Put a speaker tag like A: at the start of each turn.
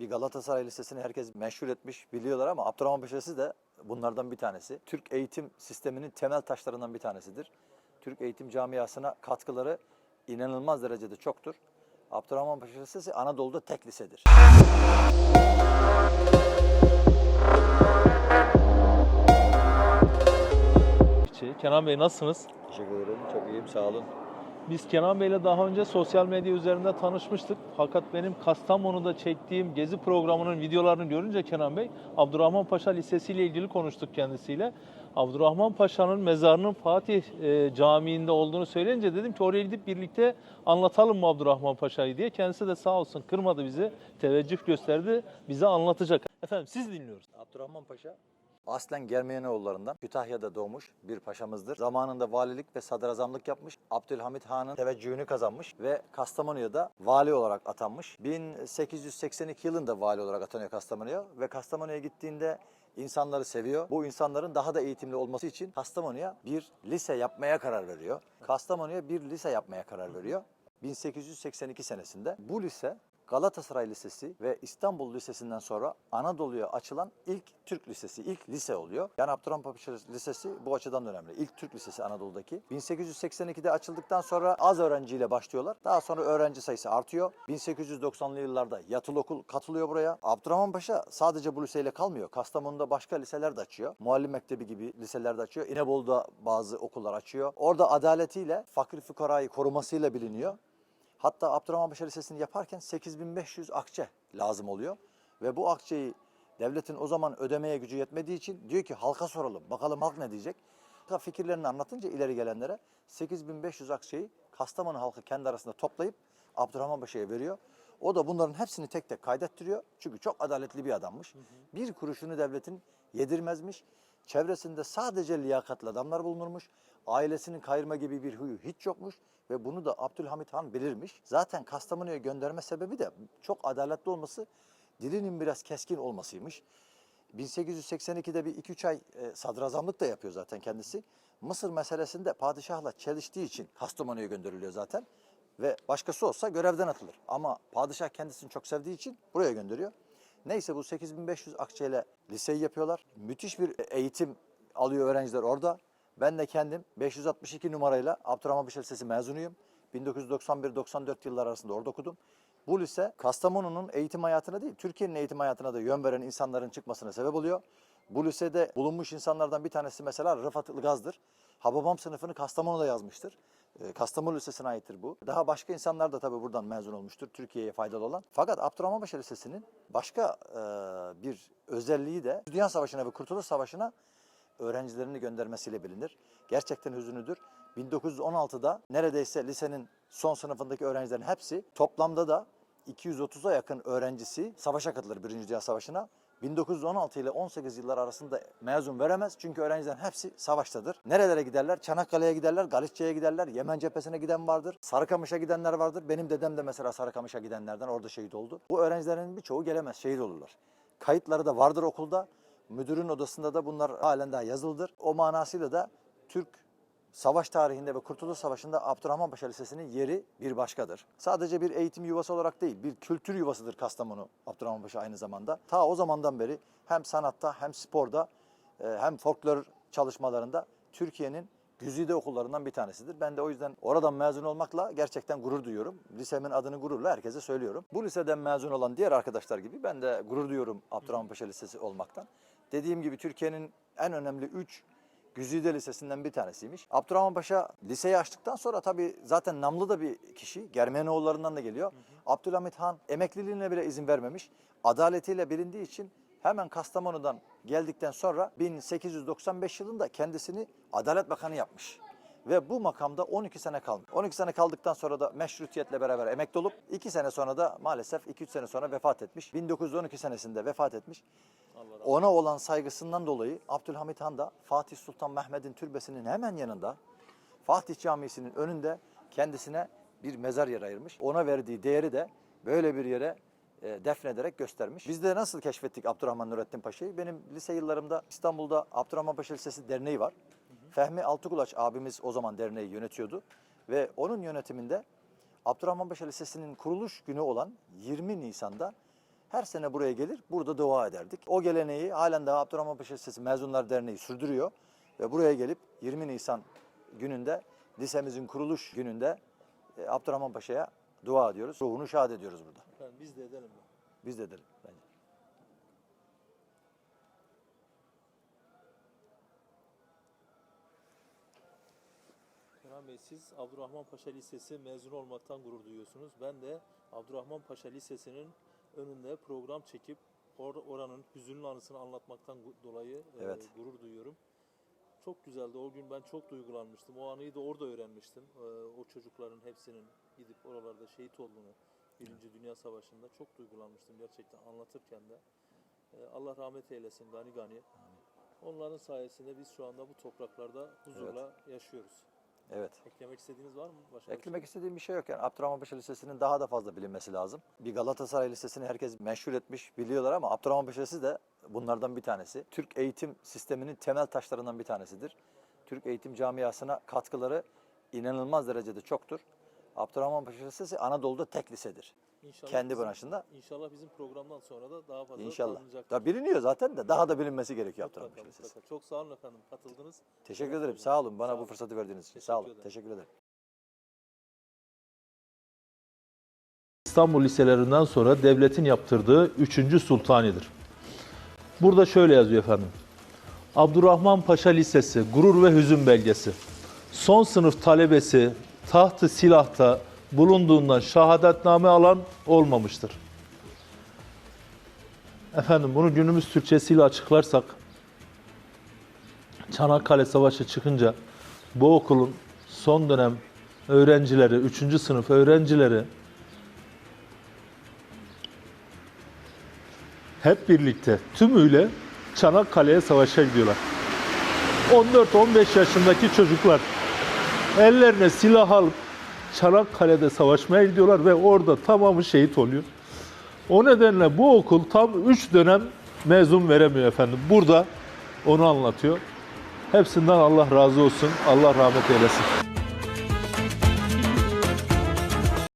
A: bir Galatasaray Lisesi'ni herkes meşhur etmiş biliyorlar ama Abdurrahman Paşa Lisesi de bunlardan bir tanesi. Türk eğitim sisteminin temel taşlarından bir tanesidir. Türk eğitim camiasına katkıları inanılmaz derecede çoktur. Abdurrahman Paşa Lisesi Anadolu'da tek lisedir.
B: Kenan Bey nasılsınız?
A: Teşekkür ederim. Çok iyiyim. Sağ olun.
B: Biz Kenan Bey'le daha önce sosyal medya üzerinde tanışmıştık. Fakat benim Kastamonu'da çektiğim gezi programının videolarını görünce Kenan Bey, Abdurrahman Paşa Lisesi ile ilgili konuştuk kendisiyle. Abdurrahman Paşa'nın mezarının Fatih e, Camii'nde olduğunu söyleyince dedim ki oraya gidip birlikte anlatalım mı Abdurrahman Paşa'yı diye. Kendisi de sağ olsun kırmadı bizi, teveccüh gösterdi, bize anlatacak. Efendim siz dinliyoruz.
A: Abdurrahman Paşa aslen Germiyanoğullarından Kütahya'da doğmuş bir paşamızdır. Zamanında valilik ve sadrazamlık yapmış. Abdülhamit Han'ın teveccühünü kazanmış ve Kastamonu'ya da vali olarak atanmış. 1882 yılında vali olarak atanıyor Kastamonu'ya ve Kastamonu'ya gittiğinde insanları seviyor. Bu insanların daha da eğitimli olması için Kastamonu'ya bir lise yapmaya karar veriyor. Kastamonu'ya bir lise yapmaya karar veriyor. 1882 senesinde bu lise Galatasaray Lisesi ve İstanbul Lisesi'nden sonra Anadolu'ya açılan ilk Türk lisesi, ilk lise oluyor. Yani Abdurrahman Paşa Lisesi bu açıdan da önemli. İlk Türk lisesi Anadolu'daki. 1882'de açıldıktan sonra az öğrenciyle başlıyorlar. Daha sonra öğrenci sayısı artıyor. 1890'lı yıllarda yatılı okul katılıyor buraya. Abdurrahman Paşa sadece bu liseyle kalmıyor. Kastamonu'da başka liseler de açıyor. Muallim Mektebi gibi liseler de açıyor. İnebolu'da bazı okullar açıyor. Orada adaletiyle, fakir fukarayı korumasıyla biliniyor. Hatta Abdurrahman Paşa Lisesi'ni yaparken 8500 akçe lazım oluyor. Ve bu akçeyi devletin o zaman ödemeye gücü yetmediği için diyor ki halka soralım. Bakalım halk ne diyecek? Halka Fikirlerini anlatınca ileri gelenlere 8500 akçeyi Kastamonu halkı kendi arasında toplayıp Abdurrahman Paşa'ya veriyor. O da bunların hepsini tek tek kaydettiriyor. Çünkü çok adaletli bir adammış. Bir kuruşunu devletin yedirmezmiş. Çevresinde sadece liyakatli adamlar bulunurmuş. Ailesinin kayırma gibi bir huyu hiç yokmuş ve bunu da Abdülhamit Han bilirmiş. Zaten Kastamonu'ya gönderme sebebi de çok adaletli olması, dilinin biraz keskin olmasıymış. 1882'de bir 2-3 ay e, sadrazamlık da yapıyor zaten kendisi. Mısır meselesinde padişahla çeliştiği için Kastamonu'ya gönderiliyor zaten. Ve başkası olsa görevden atılır. Ama padişah kendisini çok sevdiği için buraya gönderiyor. Neyse bu 8500 akçeyle liseyi yapıyorlar. Müthiş bir eğitim alıyor öğrenciler orada. Ben de kendim 562 numarayla Abdurrahman Paşa Lisesi mezunuyum. 1991-94 yıllar arasında orada okudum. Bu lise Kastamonu'nun eğitim hayatına değil, Türkiye'nin eğitim hayatına da yön veren insanların çıkmasına sebep oluyor. Bu lisede bulunmuş insanlardan bir tanesi mesela Rıfat Ilgaz'dır. Hababam sınıfını Kastamonu'da yazmıştır. Ee, Kastamonu Lisesi'ne aittir bu. Daha başka insanlar da tabii buradan mezun olmuştur Türkiye'ye faydalı olan. Fakat Abdurrahman Paşa Lisesi'nin başka e, bir özelliği de Dünya Savaşı'na ve Kurtuluş Savaşı'na öğrencilerini göndermesiyle bilinir. Gerçekten hüzünlüdür. 1916'da neredeyse lisenin son sınıfındaki öğrencilerin hepsi toplamda da 230'a yakın öğrencisi savaşa katılır Birinci Dünya Savaşı'na. 1916 ile 18 yıllar arasında mezun veremez çünkü öğrencilerin hepsi savaştadır. Nerelere giderler? Çanakkale'ye giderler, Galicia'ya giderler, Yemen cephesine giden vardır, Sarıkamış'a gidenler vardır. Benim dedem de mesela Sarıkamış'a gidenlerden orada şehit oldu. Bu öğrencilerin birçoğu gelemez, şehit olurlar. Kayıtları da vardır okulda. Müdürün odasında da bunlar halen daha yazılıdır. O manasıyla da Türk savaş tarihinde ve Kurtuluş Savaşı'nda Abdurrahman Paşa Lisesi'nin yeri bir başkadır. Sadece bir eğitim yuvası olarak değil, bir kültür yuvasıdır Kastamonu Abdurrahman Paşa aynı zamanda. Ta o zamandan beri hem sanatta hem sporda e, hem folklor çalışmalarında Türkiye'nin güzide okullarından bir tanesidir. Ben de o yüzden oradan mezun olmakla gerçekten gurur duyuyorum. Lisemin adını gururla herkese söylüyorum. Bu liseden mezun olan diğer arkadaşlar gibi ben de gurur duyuyorum Abdurrahman Paşa Lisesi olmaktan. Dediğim gibi Türkiye'nin en önemli 3 Güzide Lisesi'nden bir tanesiymiş. Abdurrahman Paşa liseyi açtıktan sonra tabii zaten namlı da bir kişi. Germiyanoğullarından da geliyor. Abdülhamit Han emekliliğine bile izin vermemiş. Adaletiyle bilindiği için hemen Kastamonu'dan geldikten sonra 1895 yılında kendisini Adalet Bakanı yapmış. Ve bu makamda 12 sene kalmış. 12 sene kaldıktan sonra da meşrutiyetle beraber emekli olup 2 sene sonra da maalesef 2-3 sene sonra vefat etmiş. 1912 senesinde vefat etmiş. Ona olan saygısından dolayı Abdülhamit Han da Fatih Sultan Mehmet'in türbesinin hemen yanında Fatih Camisi'nin önünde kendisine bir mezar yer ayırmış. Ona verdiği değeri de böyle bir yere e, defnederek göstermiş. Biz de nasıl keşfettik Abdurrahman Nurettin Paşa'yı? Benim lise yıllarımda İstanbul'da Abdurrahman Paşa Lisesi Derneği var. Fehmi Altıkulaç abimiz o zaman derneği yönetiyordu. Ve onun yönetiminde Abdurrahman Paşa Lisesi'nin kuruluş günü olan 20 Nisan'da Her sene buraya gelir, burada dua ederdik. O geleneği halen daha Abdurrahman Paşa Lisesi Mezunlar Derneği sürdürüyor. Ve buraya gelip 20 Nisan gününde, lisemizin kuruluş gününde e, Abdurrahman Paşa'ya dua ediyoruz. Ruhunu şad ediyoruz burada.
B: Efendim biz de edelim.
A: Biz de edelim bence.
B: Kenan Bey siz Abdurrahman Paşa Lisesi mezun olmaktan gurur duyuyorsunuz. Ben de Abdurrahman Paşa Lisesi'nin önünde program çekip or- oranın hüzünlü anısını anlatmaktan dolayı e,
A: Evet.
B: gurur duyuyorum. Çok güzeldi. O gün ben çok duygulanmıştım. O anıyı da orada öğrenmiştim. E, o çocukların hepsinin gidip oralarda şehit olduğunu Birinci Dünya Savaşı'nda çok duygulanmıştım gerçekten anlatırken de. E, Allah rahmet eylesin gani gani. Onların sayesinde biz şu anda bu topraklarda huzurla yaşıyoruz.
A: Evet.
B: Eklemek istediğiniz var mı? Başka
A: Eklemek istediğim bir şey yok yani. Abdurrahman Paşa Lisesi'nin daha da fazla bilinmesi lazım. Bir Galatasaray Lisesi'ni herkes meşhur etmiş, biliyorlar ama Abdurrahman Paşa Lisesi de bunlardan bir tanesi. Türk eğitim sisteminin temel taşlarından bir tanesidir. Türk eğitim camiasına katkıları inanılmaz derecede çoktur. Abdurrahman Paşa Lisesi Anadolu'da tek lisedir.
B: İnşallah
A: Kendi
B: bizim-
A: branşında.
B: İnşallah bizim programdan sonra da daha fazla
A: İnşallah.
B: tanınacaktır.
A: Da biliniyor zaten de daha da bilinmesi gerekiyor Abdurrahman
B: Mutlaka, mutlaka. Çok sağ olun efendim katıldınız.
A: Teşekkür ederim. Sağ olun bana
B: Sağ
A: bu
B: olun.
A: fırsatı verdiğiniz için.
B: Teşekkür
A: Sağ olun.
B: ederim.
A: Teşekkür ederim.
B: İstanbul liselerinden sonra devletin yaptırdığı 3. sultanidir. Burada şöyle yazıyor efendim. Abdurrahman Paşa Lisesi, gurur ve hüzün belgesi. Son sınıf talebesi tahtı silahta bulunduğundan şehadetname alan olmamıştır. Efendim bunu günümüz Türkçesiyle açıklarsak Çanakkale Savaşı çıkınca bu okulun son dönem öğrencileri, 3. sınıf öğrencileri hep birlikte tümüyle Çanakkale'ye savaşa gidiyorlar. 14-15 yaşındaki çocuklar ellerine silah alıp Çanakkale'de savaşmaya gidiyorlar ve orada tamamı şehit oluyor. O nedenle bu okul tam 3 dönem mezun veremiyor efendim. Burada onu anlatıyor. Hepsinden Allah razı olsun. Allah rahmet eylesin.